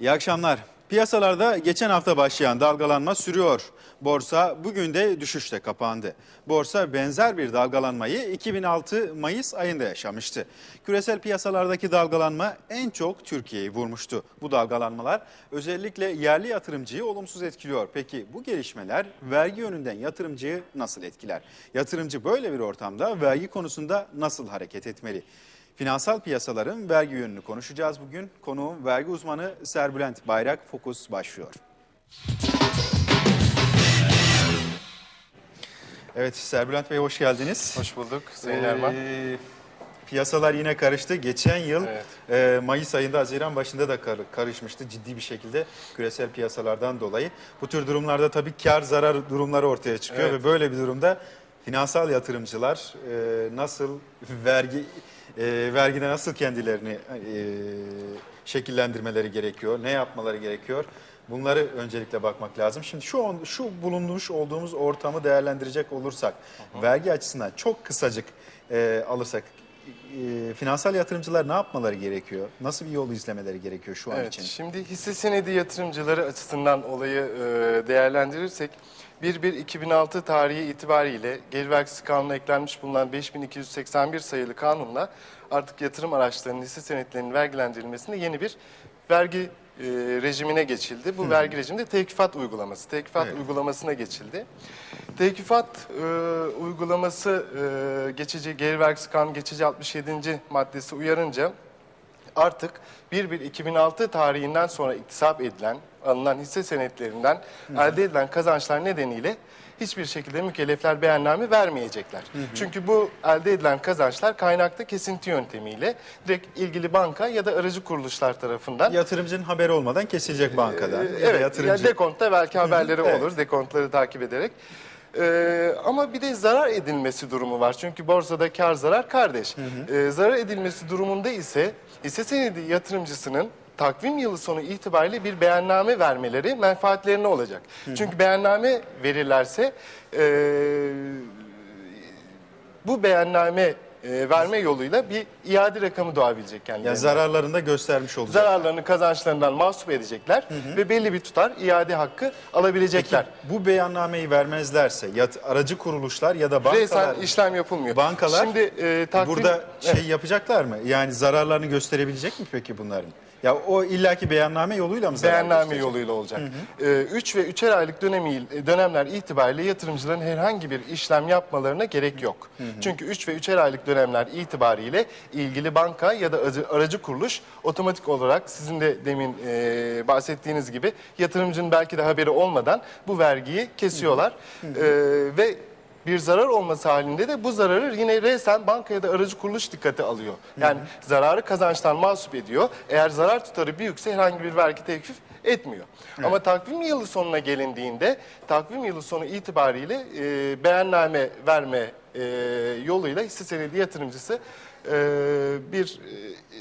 İyi akşamlar. Piyasalarda geçen hafta başlayan dalgalanma sürüyor. Borsa bugün de düşüşle kapandı. Borsa benzer bir dalgalanmayı 2006 Mayıs ayında yaşamıştı. Küresel piyasalardaki dalgalanma en çok Türkiye'yi vurmuştu. Bu dalgalanmalar özellikle yerli yatırımcıyı olumsuz etkiliyor. Peki bu gelişmeler vergi yönünden yatırımcıyı nasıl etkiler? Yatırımcı böyle bir ortamda vergi konusunda nasıl hareket etmeli? Finansal piyasaların vergi yönünü konuşacağız bugün. Konuğum vergi uzmanı Serbülent Bayrak Fokus başlıyor. Evet Serbülent Bey hoş geldiniz. Hoş bulduk Sayın Erman. Ee, piyasalar yine karıştı. Geçen yıl Evet. e, Mayıs ayında Haziran başında da kar- karışmıştı ciddi bir şekilde küresel piyasalardan dolayı. Bu tür durumlarda tabii kar zarar durumları ortaya çıkıyor Evet. ve böyle bir durumda finansal yatırımcılar e, nasıl vergi e, vergide nasıl kendilerini e, şekillendirmeleri gerekiyor, ne yapmaları gerekiyor? Bunları öncelikle bakmak lazım. Şimdi şu an- şu bulunmuş olduğumuz ortamı değerlendirecek olursak, vergi açısından çok kısacık e, alırsak, e, finansal yatırımcılar ne yapmaları gerekiyor? Nasıl bir yol izlemeleri gerekiyor şu an Evet, için? şimdi hisse senedi yatırımcıları açısından olayı e, değerlendirirsek 1-1-2006 tarihi itibariyle gelir vergisi kanuna eklenmiş bulunan 5281 sayılı kanunla artık yatırım araçlarının hisse senetlerinin vergilendirilmesinde yeni bir vergi e, rejimine geçildi. Bu vergi rejiminde tevkifat uygulaması, tevkifat Evet. uygulamasına geçildi. Tevkifat e, uygulaması e, geçici gelir vergisi kanunu geçici 67. maddesi uyarınca artık 1-1-2006 tarihinden sonra iktisap edilen, alınan hisse senetlerinden elde edilen kazançlar nedeniyle hiçbir şekilde mükellefler beyanname vermeyecekler. Çünkü bu elde edilen kazançlar kaynakta kesinti yöntemiyle direkt ilgili banka ya da aracı kuruluşlar tarafından Yatırımcının haberi olmadan kesilecek bankadan. ee, ya da evet, yatırımcı. yani dekontta belki haberleri evet. olur, dekontları takip ederek. Ee, ama bir de zarar edilmesi durumu var. Çünkü borsada kar zarar kardeş. Ee, zarar edilmesi durumunda ise hisse senedi yatırımcısının takvim yılı sonu itibariyle bir beyanname vermeleri menfaatlerine olacak. Çünkü beyanname verirlerse ee, bu beyanname ee, verme yoluyla bir iade rakamı doğabilecek kendilerine. ya zararlarını da göstermiş olacak. Zararlarını kazançlarından mahsup edecekler ve belli bir tutar iade hakkı Peki alabilecekler. bu beyannameyi vermezlerse yat, aracı kuruluşlar ya da bankalar Resmen işlem yapılmıyor. bankalar Şimdi e, takvim, burada şey Evet. yapacaklar mı? Yani zararlarını gösterebilecek mi peki bunların? Ya o illaki beyanname yoluyla mı zarar beyanname gösterecek? yoluyla olacak. 3 ve 3'er aylık dönemi, dönemler itibariyle yatırımcıların herhangi bir işlem yapmalarına gerek yok. Çünkü 3 ve 3'er aylık dönemler itibariyle ilgili banka ya da aracı, kuruluş otomatik olarak sizin de demin e, bahsettiğiniz gibi yatırımcının belki de haberi olmadan bu vergiyi kesiyorlar. E, ve bir zarar olması halinde de bu zararı yine resen banka ya da aracı kuruluş dikkate alıyor. Yani zararı kazançtan mahsup ediyor. Eğer zarar tutarı büyükse herhangi bir vergi tevkif etmiyor. Ama takvim yılı sonuna gelindiğinde takvim yılı sonu itibariyle e, beyanname verme e, yoluyla hisse senedi yatırımcısı e, bir e,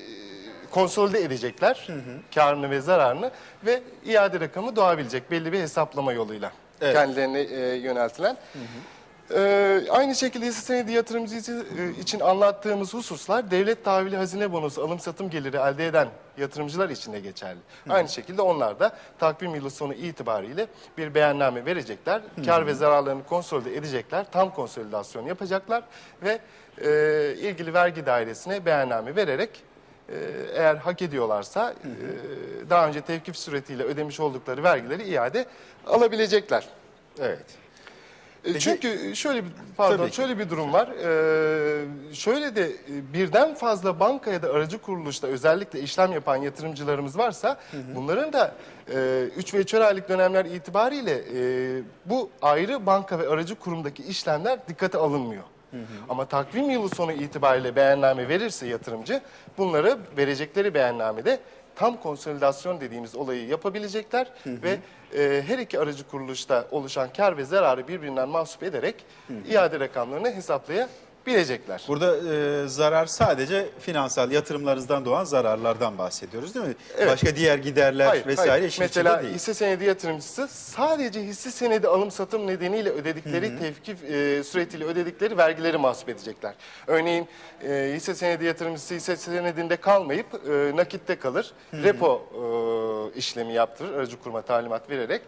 konsolide edecekler karını ve zararını ve iade rakamı doğabilecek belli bir hesaplama yoluyla Evet. kendilerine e, yöneltilen. Ee, aynı şekilde hisse senedi yatırımcısı e, için anlattığımız hususlar devlet tahvili hazine bonosu alım satım geliri elde eden yatırımcılar için de geçerli. Aynı şekilde onlar da takvim yılı sonu itibariyle bir beyanname verecekler. Kar ve zararlarını konsolide edecekler. Tam konsolidasyon yapacaklar ve e, ilgili vergi dairesine beyanname vererek e, eğer hak ediyorlarsa e, daha önce tevkif suretiyle ödemiş oldukları vergileri iade alabilecekler. Evet. E, Çünkü şöyle bir pardon Tabii şöyle bir durum var. Ee, şöyle de e, birden fazla banka ya da aracı kuruluşta özellikle işlem yapan yatırımcılarımız varsa bunların da 3 ve 3'er aylık dönemler itibariyle e, bu ayrı banka ve aracı kurumdaki işlemler dikkate alınmıyor. Ama takvim yılı sonu itibariyle beyanname verirse yatırımcı bunları verecekleri beyannamede tam konsolidasyon dediğimiz olayı yapabilecekler ve e, her iki aracı kuruluşta oluşan kar ve zararı birbirinden mahsup ederek iade rakamlarını hesaplayabilecekler. Burada e, zarar sadece finansal yatırımlarınızdan doğan zararlardan bahsediyoruz değil mi? Evet. Başka diğer giderler vesaire işin Mesela değil. hisse senedi yatırımcısı sadece hisse senedi alım satım nedeniyle ödedikleri tevkif e, suretiyle ödedikleri vergileri mahsup edecekler. Örneğin e, hisse senedi yatırımcısı hisse senedinde kalmayıp e, nakitte kalır. Repo o işlemi yaptırır aracı kuruma talimat vererek.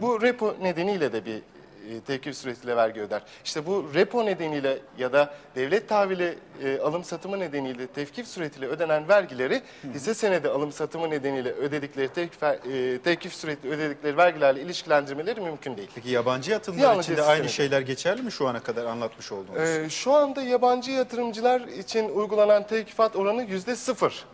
Bu repo nedeniyle de bir e, tevkif suretiyle vergi öder. İşte bu repo nedeniyle ya da devlet tahvili e, alım satımı nedeniyle tevkif suretiyle ödenen vergileri hisse senedi alım satımı nedeniyle ödedikleri tevkif, e, tevkif suretiyle ödedikleri vergilerle ilişkilendirmeleri mümkün değil. Peki yabancı yatırımlar için de aynı senedi. şeyler geçerli mi şu ana kadar anlatmış olduğunuz? Ee, şu anda yabancı yatırımcılar için uygulanan tevkifat oranı yüzde sıfır.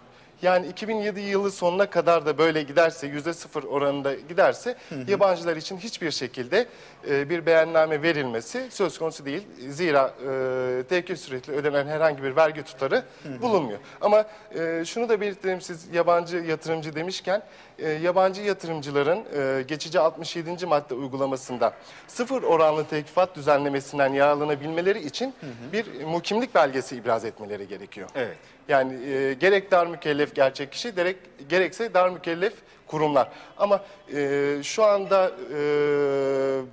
Yani 2007 yılı sonuna kadar da böyle giderse, yüzde sıfır oranında giderse yabancılar için hiçbir şekilde e, bir beyanname verilmesi söz konusu değil. Zira e, tevkif süretiyle ödenen herhangi bir vergi tutarı bulunmuyor. Ama e, şunu da belirtelim siz yabancı yatırımcı demişken, e, yabancı yatırımcıların e, geçici 67. madde uygulamasında sıfır oranlı tevkifat düzenlemesinden yararlanabilmeleri için bir mukimlik belgesi ibraz etmeleri gerekiyor. Evet. Yani e, gerek dar mükellef gerçek kişi, gerek, gerekse dar mükellef kurumlar. Ama e, şu anda e,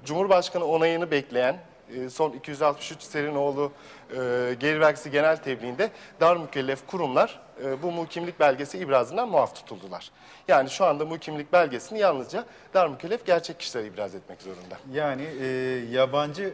Cumhurbaşkanı onayını bekleyen e, son 263 Serinoğlu e, gelir vergisi genel tebliğinde dar mükellef kurumlar e, bu mukimlik belgesi ibrazından muaf tutuldular. Yani şu anda mukimlik belgesini yalnızca dar mükellef gerçek kişiler ibraz etmek zorunda. Yani e, yabancı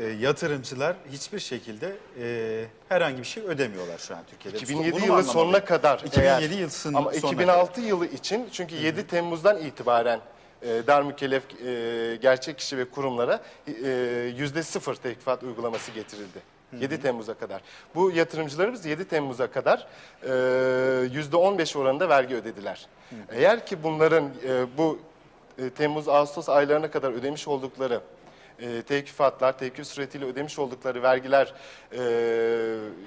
e, yatırımcılar hiçbir şekilde e, herhangi bir şey ödemiyorlar şu an Türkiye'de. 2007 Bunu mu yılı sonuna kadar 2007 eğer, yıl sın- ama sonuna 2006 yılı için çünkü 7 Temmuz'dan itibaren e, dar mükellef e, gerçek kişi ve kurumlara e, yüzde sıfır tekfat uygulaması getirildi. 7 Temmuz'a kadar. Bu yatırımcılarımız 7 Temmuz'a kadar e, yüzde 15 oranında vergi ödediler. Eğer ki bunların e, bu e, Temmuz, Ağustos aylarına kadar ödemiş oldukları e, tevkifatlar, tevkif suretiyle ödemiş oldukları vergiler e,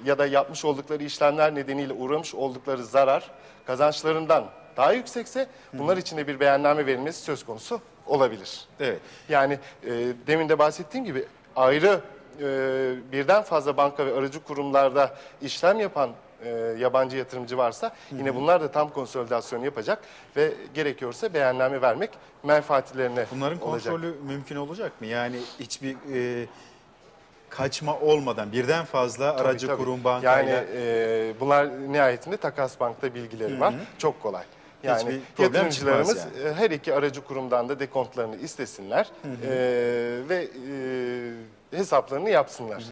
ya da yapmış oldukları işlemler nedeniyle uğramış oldukları zarar kazançlarından daha yüksekse bunlar için de bir beyanname verilmesi söz konusu olabilir. Evet. Yani e, demin de bahsettiğim gibi ayrı e, birden fazla banka ve aracı kurumlarda işlem yapan e, yabancı yatırımcı varsa yine bunlar da tam konsolidasyon yapacak ve gerekiyorsa beyanname vermek menfaatlerine Bunların olacak. kontrolü mümkün olacak mı? Yani hiçbir e, kaçma olmadan birden fazla Tabii, aracı tabii. kurum bankayla Yani e, bunlar nihayetinde Takas Bank'ta bilgileri var. Çok kolay. Yani Hiçbir problem yatırımcılarımız çıkmaz e, her iki aracı kurumdan da dekontlarını istesinler e, ve e, hesaplarını yapsınlar.